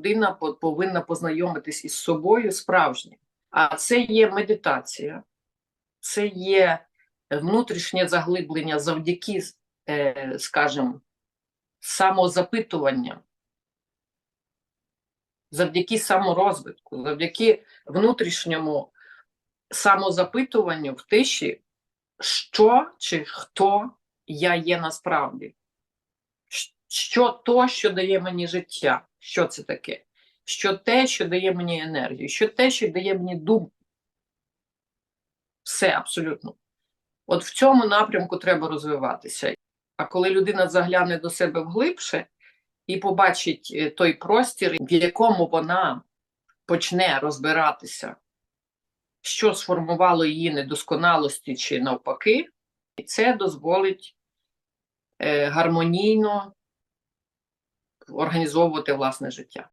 людина повинна познайомитись із собою справжнім. А це є медитація, це є внутрішнє заглиблення завдяки, е, скажімо, самозапитуванням, завдяки саморозвитку, завдяки внутрішньому самозапитуванню в тиші, що чи хто я є насправді. Що то, що дає мені життя? Що це таке? Що те, що дає мені енергію, що те, що дає мені думку. Все абсолютно. От в цьому напрямку треба розвиватися. А коли людина загляне до себе вглибше і побачить е, той простір, в якому вона почне розбиратися, що сформувало її недосконалості чи навпаки, і це дозволить е, гармонійно організовувати власне життя.